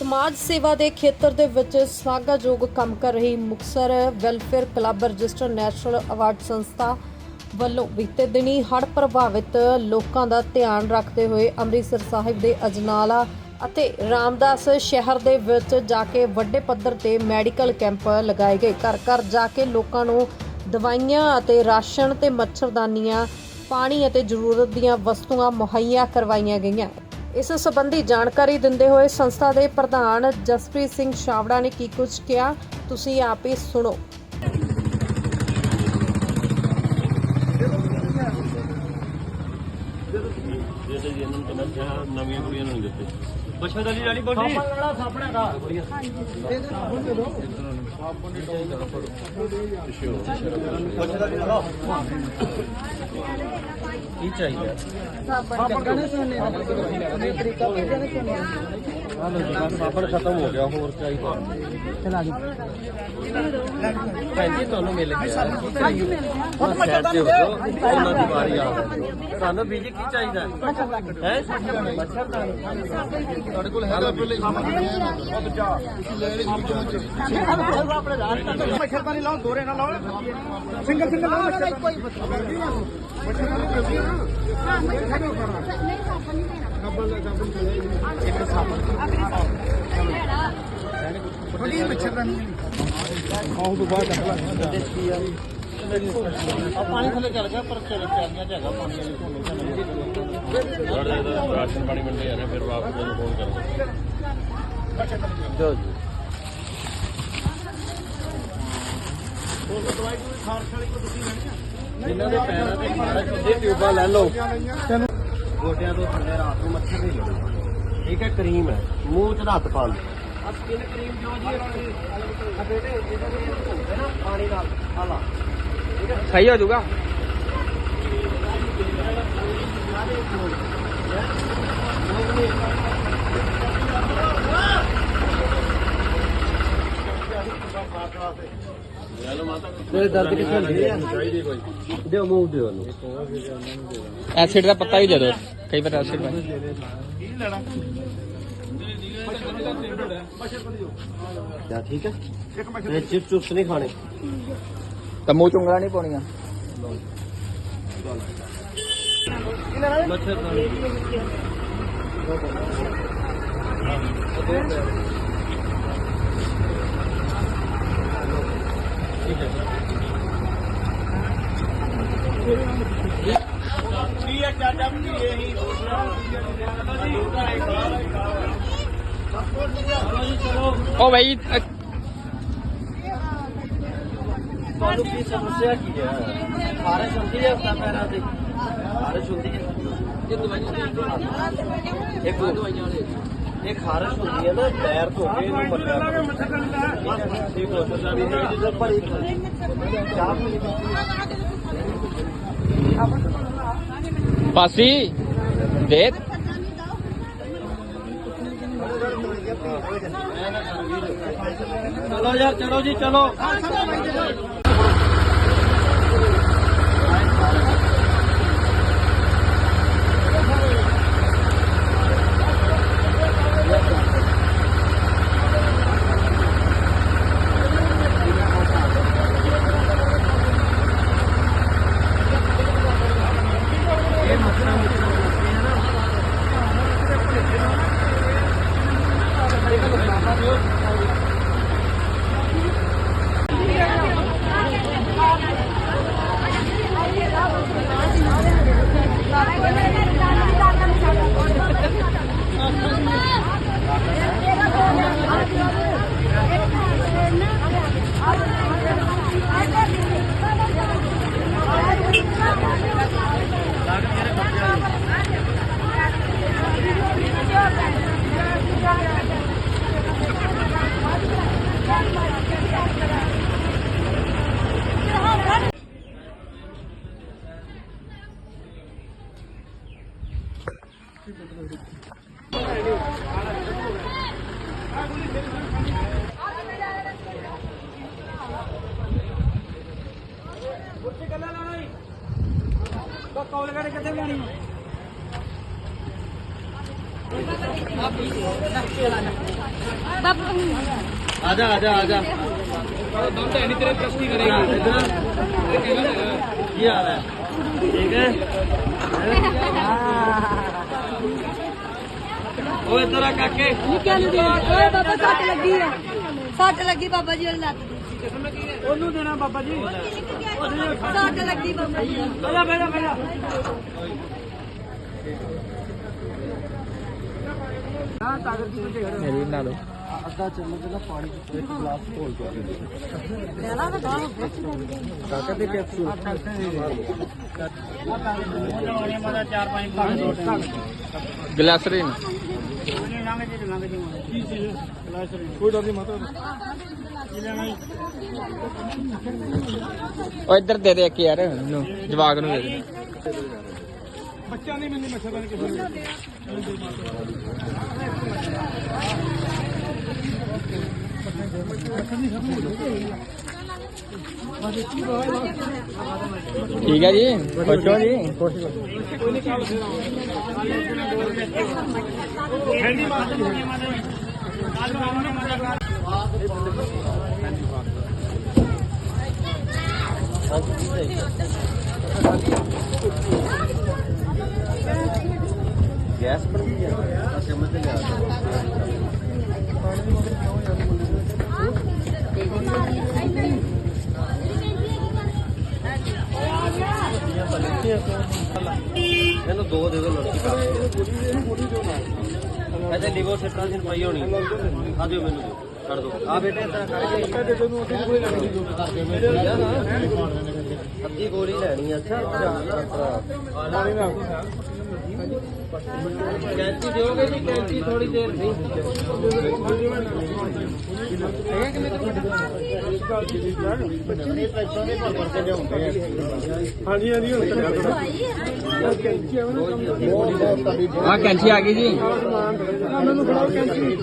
ਸਮਾਜ ਸੇਵਾ ਦੇ ਖੇਤਰ ਦੇ ਵਿੱਚ ਸ਼ਲਾਘਾਯੋਗ ਕੰਮ ਕਰ ਰਹੀ Muktsar welfare club register national award ਸੰਸਥਾ ਵੱਲੋਂ ਬੀਤੇ ਦਿਨੀ ਹੜ੍ਹ ਪ੍ਰਭਾਵਿਤ ਲੋਕਾਂ ਦਾ ਧਿਆਨ ਰੱਖਦੇ ਹੋਏ ਅੰਮ੍ਰਿਤਸਰ ਸਾਹਿਬ ਦੇ ਅਜਨਾਲਾ ਅਤੇ ਰਾਮਦਾਸ ਸ਼ਹਿਰ ਦੇ ਵਿੱਚ ਜਾ ਕੇ ਵੱਡੇ ਪੱਧਰ ਤੇ ਮੈਡੀਕਲ ਕੈਂਪ ਲਗਾਏ ਗਏ। ਘਰ ਘਰ ਜਾ ਕੇ ਲੋਕਾਂ ਨੂੰ ਦਵਾਈਆਂ ਅਤੇ ਰਾਸ਼ਨ ਤੇ ਮੱਛਰਦਾਨੀਆਂ, ਪਾਣੀ ਅਤੇ ਜ਼ਰੂਰਤ ਦੀਆਂ ਵਸਤੂਆਂ ਮੁਹੱਈਆ ਕਰਵਾਈਆਂ ਗਈਆਂ। ਇਸ ਸੰਬੰਧੀ ਜਾਣਕਾਰੀ ਦਿੰਦੇ ਹੋਏ ਸੰਸਥਾ ਦੇ ਪ੍ਰਧਾਨ ਜਸਪ੍ਰੀਤ ਸਿੰਘ ਛਾਵੜਾ ਨੇ ਕੀ ਕੁਝ ਕਿਹਾ, ਤੁਸੀਂ ਆਪ ਹੀ ਸੁਣੋ ਜਿਹੜੇ ਜੀ ਇਹਨਾਂ ਨੂੰ ਤਾਂ ਕਿਹਾ ਨਵੀਆਂ ਕੁੜੀਆਂ ਨੂੰ ਨਹੀਂ ਦਿੱਤੇ। ਬਸ਼ਮਤ ਅਲੀ ਰਾਣੀ ਬੋਲੀ। ਬਸ਼ਮਤ ਅਲੀ ਲਓ ਕੀ ਚਾਹੀਦਾ? ਸਾਬਣ ਖਤਮ ਹੋ ਗਿਆ ਹੋਰ ਚਾਹੀਦਾ? ਚਲਾ ਜੀ ਭੈਣ ਜੀ ਤੁਹਾਨੂੰ ਮਿਲ ਗਿਆ। ਹੁਣ ਮੈਂ ਤੇ ਉਹਨਾਂ ਦੀ ਵਾਰੀ ਆ ਤੁਹਾਨੂੰ ਬੀਜੀ ਕੀ ਚਾਹੀਦਾ? ਹੈ ਤੁਹਾਡੇ ਕੋਲ ਹੈਗਾ ਪਹਿਲੇ ਮੱਛਰਦਾਨੀ ਲਾਓ ਦੋਰੇ ਨਾ ਲਾਓ ਸਿੰਗਲ ਸਿੰਗਲ ਲਾਓ ਮੱਛਰ ਕੋਈ ਮੱਛਰਦਾਨੀ ਆਉਂ ਤੋਂ ਬਾਅਦ ਚੱਕ ਆ ਪਾਣੀ ਥੱਲੇ ਚੱਲ ਗਿਆ ਪਰ ਚੱਲ ਚੱਲ ਗਿਆ ਹੈਗਾ ਪਾਣੀ ਵਾਲੀ ਝੋਨੇ ਚੱਲ ਰਾਸ਼ਨ ਪਾਣੀ ਵੰਡੇ ਜਾ ਰਹੇ ਫਿਰ ਵਾਪਸ ਮੈਨੂੰ ਫੋਨ ਕਰੋ। ਦਿਓ ਜੀ। ਇਹਨਾਂ ਦੇ ਪੈਰਾਂ ਤੇ ਖਾਰਸ਼ ਹੁੰਦੀ ਟਿਊਬਾਂ ਲੈ ਲਓ। ਗੋਡਿਆਂ ਤੋਂ ਥੱਲੇ ਰਾਤ ਨੂੰ ਮੱਛਰ ਨਹੀਂ ਲੱਗਦਾ ਠੀਕ ਹੈ ਕਰੀਮ ਹੈ। ਮੂੰਹ 'ਚ ਹੱਥ ਪਾ ਲਓ। ਆ ਸਕਿਨ ਕਰੀਮ ਜੋ ਜੀ ਆ ਬੇਟੇ ਇਹਨਾਂ ਦੇ ਧੋਦੇ ਨਾ ਪਾਣੀ ਨਾਲ ਆ ਲਾ। ਸਹੀ ਹੋ ਜਾਊਗਾ। ਤੇਰੇ ਦਰਦ ਕਿੱਥੇ ਹੁੰਦੀ ਹੈ ਚਾਹੀਦੀ ਕੋਈ ਦਿਓ ਮੂੰਹ ਦਿਓ ਉਹਨੂੰ ਐਸਿਡ ਦਾ ਪੱਤਾ ਵੀ ਦੇ ਦਿਓ ਕਈ ਵਾਰ ਐਸਿਡ ਦਾ। ਕਿਆ ਠੀਕ ਹੈ। ਇਹ ਚਿਪਸ ਚੁਪਸ ਨਹੀਂ ਖਾਣੇ। ਤਾਂ ਮੂੰਹ ਚ ਉਂਗਲਾਂ ਨਹੀਂ ਪਾਉਣੀਆਂ ਮੱਛਰ ਉਹ ਬਈ ਤੁਹਾਨੂੰ ਕੀ ਸਮੱਸਿਆ ਕੀ ਹੈ? ਖਾਰਸ਼ ਹੁੰਦੀ ਹੈ ਤਾਂ ਪੈਰਾਂ ਦੀ? ਖਾਰਸ਼ ਹੁੰਦੀ ਹੈ। ਇਹ ਦਵਾਈਆਂ ਇੱਕ ਦਵਾਈਆਂ ਵਾਲੇ ਇਹ ਖਾਰਸ਼ ਹੁੰਦੀ ਹੈ ਨਾ ਪੈਰ ਧੋ ਕੇ ਇਹਨੂੰ ਮੱਲਿਆ ਠੀਕ ਹੋ ਸਕਦਾ ਵੀ ਹੈ ਜਿਸ ਪਰ ਇੱਕ ਚਾਹ ਪੀ ਪਾਸੀ ਦੇ ਚਲੋ ਯਾਰ ਚਲੋ ਜੀ ਚਲੋ। Deus. ਉੱਥੇ ਕੱਲਾ ਲਾਣਾ ਹੀ ਤਾਂ ਕੌਲ ਗੜ ਕਿੱਥੇ ਲੈਣੀ आजा आजा आजा दम तो एनी तरह ट्रस्ट नहीं करेगा ये आ रहा है ठीक है ਹੈ ਓਏ ਤੇਰਾ ਕਾਕੇ। ਨਿੱਕਿਆ ਨੂੰ ਦੇ ਓਏ ਬਾਬਾ ਸੱਟ ਲੱਗੀ ਆ। ਸੱਟ ਲੱਗੀ ਬਾਬਾ ਜੀ ਵਾਲੀ ਲੱਤ। ਤੇ ਉਹਨੂੰ ਦੇਣਾ ਬਾਬਾ ਜੀ। ਸੱਟ ਲੱਗੀ ਬਾਬਾ ਜੀ ਬੈਠਾ ਬੈਠਾ ਬੈਠਾ ਹਾਂ ਤਾਕਤ ਦੀ ਤੇ ਮੇਰੀ ਵੀ ਬਣਾ ਲਓ। ਅੱਧਾ ਚਮਚ ਦਾ ਪਾਣੀ ਚ ਇੱਕ ਗਲਾਸ ਘੋਲ ਕੇ ਦੇ ਤਾਕਤ ਦੇ। ਕੈਪਸੂਲ ਮਾਦਾ ਚਾਰ ਪੰਜ ਭਾਗ ਗਲਾਸਰੀਨ ਲੰਘ ਜੇ ਲੰਘ ਜੇ ਕੀ ਚੀਜ਼ ਕੋਈ ਡਰ ਨਹੀਂ ਮਾਤਾ ਉਹ ਇੱਧਰ ਦੇ ਦੇ ਇੱਕ ਯਾਰ ਨੂੰ ਜਵਾਕ ਨੂੰ ਦੇ ਦੇ। ਬੱਚਾ ਨਹੀਂ ਮੈਨੂੰ ਮੱਛਰਦਾਨੀ ਕਿਸੇ ਨੂੰ ਠੀਕ ਹੈ ਜੀ? ਖੁਸ਼ ਹੋ ਜੀ? ਗੈਸ ਪਰ ਵੀ ਆ। ਚਮਚ ਲਿਆ। ਇਹਨੂੰ ਦੋ ਦੇ ਦਿਓ ਲੜਕੀ ਪਾ ਇਹਦੇ ਲਿਵਰ ਸਿਟਰਾਜਨ ਪਈ ਹੋਣੀ। ਆ ਦਿਓ ਮੈਨੂੰ। ਦਿਓ ਕੱਢ ਦਿਓ ਆ ਬੇਟੇ ਤਾਂ ਕੱਢ ਕੇ। ਅੱਧੀ ਗੋਲੀ ਲੈਣੀ ਆ। ਅੱਛਾ ਕੈਂਚੀ ਦਿਓਗੇ ਜੀ ਕੈਂਚੀ ਥੋੜੀ ਦੇਰ ਨਹੀਂ ਹਾਂਜੀ ਹਾਂਜੀ ਹੁਣ ਆ ਕੈਂਚੀ ਆ ਗਈ ਜੀ। ਮੈਨੂੰ ਫੜਾਓ ਕੈਂਚੀ